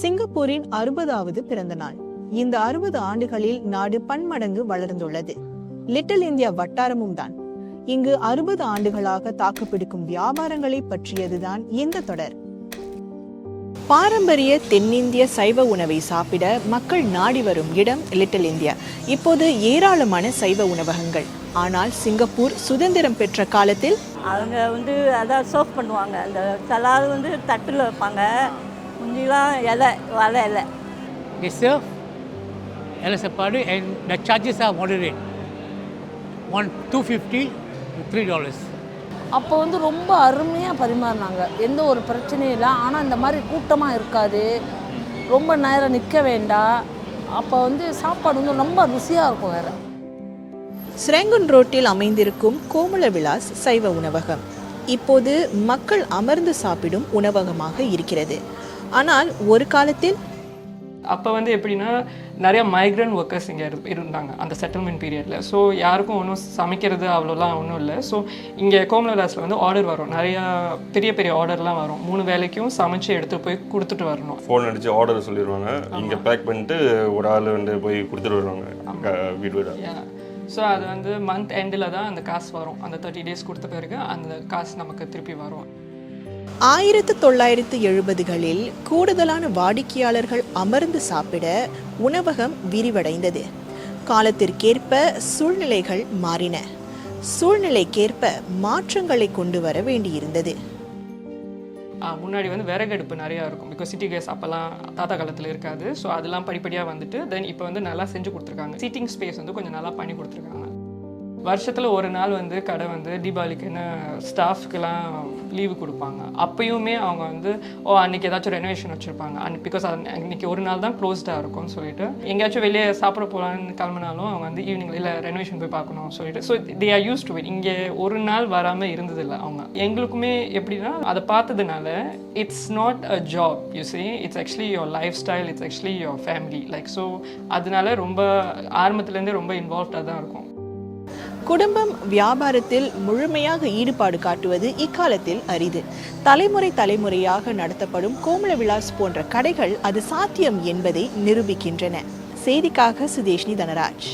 சிங்கப்பூரின் அறுபதாவது பிறந்த நாள் இந்த அறுபது ஆண்டுகளில் நாடு பன்மடங்கு வளர்ந்துள்ளது. லிட்டில் இந்தியா வட்டாரமும் தான். இங்கு அறுபது ஆண்டுகளாக தாக்குப்பிடிக்கும் வியாபாரங்களை பற்றியதுதான் இந்த தொடர். பாரம்பரிய தென்னிந்திய சைவ உணவை சாப்பிட மக்கள் நாடி வரும் இடம் லிட்டில் இந்தியா. இப்போது ஏராளமான சைவ உணவகங்கள். ஆனால் சிங்கப்பூர் சுதந்திரம் பெற்ற காலத்தில் அவங்க வந்து அதான் சர்வ் பண்ணுவாங்க. அந்த சலாது வந்து தட்டில் வைப்பாங்க. முந்திலாம் இலை வலை இலை They serve Ella Sapadu and the charges are moderate. One two fifty to three dollars. அப்போ வந்து ரொம்ப அருமையாக பரிமாறினாங்க. எந்த ஒரு பிரச்சனையும் இல்லை. ஆனால் இந்த மாதிரி கூட்டமாக இருக்காது. ரொம்ப நேரம் நிற்க வேண்டாம் அப்போ வந்து சாப்பாடு வந்து ரொம்ப ருசியாக இருக்கும் வேறு. ஸ்ரேங்குன் ரோட்டில் அமைந்திருக்கும் கோமல விலாஸ் சைவ உணவகம். இப்போது மக்கள் அமர்ந்து சாப்பிடும் உணவகமாக இருக்கிறது. ஆனால் ஒரு காலத்தில் அப்போ வந்து எப்படின்னா நிறைய மைக்ரண்ட் ஒர்க்கர்ஸ் இங்கே இருந்தாங்க அந்த செட்டில்மெண்ட் பீரியடில் ஸோ யாருக்கும் ஒன்றும் சமைக்கிறது அவ்வளோலாம் ஒன்றும் இல்லை. ஸோ இங்கே கோமலதாஸில் வந்து ஆர்டர் வரும். நிறையா பெரிய பெரிய ஆர்டர்லாம் வரும். மூணு வேலைக்கும் சமைச்சு எடுத்து போய் கொடுத்துட்டு வரணும். ஃபோன் அடிச்சு ஆர்டர் சொல்லிடுவாங்க இங்கே பேக் பண்ணிட்டு ஒரு ஆள் வந்து போய் கொடுத்துட்டு வருவாங்க. க- வீடு வீடா. ஸோ அது வந்து மந்த் எண்டில் தான் அந்த காசு வரும். அந்த தேர்ட்டி டேஸ் கொடுத்த பிறகு அந்த காசு நமக்கு திருப்பி வரும். ஆயிரத்து தொள்ளாயிரத்து எழுபதுகளில் கூடுதலான வாடிக்கையாளர்கள் அமர்ந்து சாப்பிட உணவகம் விரிவடைந்தது. காலத்திற்கேற்ப சூழ்நிலைகள் மாறின. சூழ்நிலைக்கேற்ப மாற்றங்களை கொண்டு வர வேண்டியிருந்தது. முன்னாடி வந்து விறகு அடுப்பு நிறையா இருக்கும். பிகாஸ் சிட்டி கேஸ் அப்போல்லாம் தாத்தா காலத்தில் இருக்காது. ஸோ அதெல்லாம் படிப்படியாக வந்துட்டு தென் இப்போ வந்து நல்லா செஞ்சு கொடுத்துருக்காங்க. சீட்டிங் ஸ்பேஸ் வந்து கொஞ்சம் நல்லா பண்ணி கொடுத்துருக்காங்க. வருஷத்தில் ஒரு நாள் வந்து கடை வந்து தீபாவளிக்குன்னு ஸ்டாஃப்க்கெலாம் லீவு கொடுப்பாங்க. அப்பயுமே அவங்க வந்து ஓ அன்றைக்கி ஏதாச்சும் ரெனோவேஷன் வச்சுருப்பாங்க. அன்னைக்கு பிகாஸ் அன்னைக்கு ஒரு நாள் தான் க்ளோஸ்டாக இருக்கும்னு சொல்லிட்டு எங்கேயாச்சும் வெளியே சாப்பிட போகலான்னு கிளம்புனாலும் அவங்க வந்து ஈவினிங் இல்லை ரெனோவேஷன் போய் பார்க்கணும் சொல்லிட்டு. So they are used to it இங்கே ஒரு நாள் வராமல் இருந்ததில்லை அவங்க. எங்களுக்குமே எப்படின்னா அதை பார்த்ததுனால it's not a job you see. It's actually your lifestyle it's actually your family like so அதனால ரொம்ப ஆரம்பத்துலேருந்தே ரொம்ப இன்வால்வ்டாக தான் இருக்கும். குடும்பம் வியாபாரத்தில் முழுமையாக ஈடுபாடு காட்டுவது இக்காலத்தில் அரிது. தலைமுறை தலைமுறையாக நடத்தப்படும் கோமல விலாஸ் போன்ற கடைகள் அது சாத்தியம் என்பதை நிரூபிக்கின்றன. செய்திக்காக சுதேஷ்னி தனராஜ்.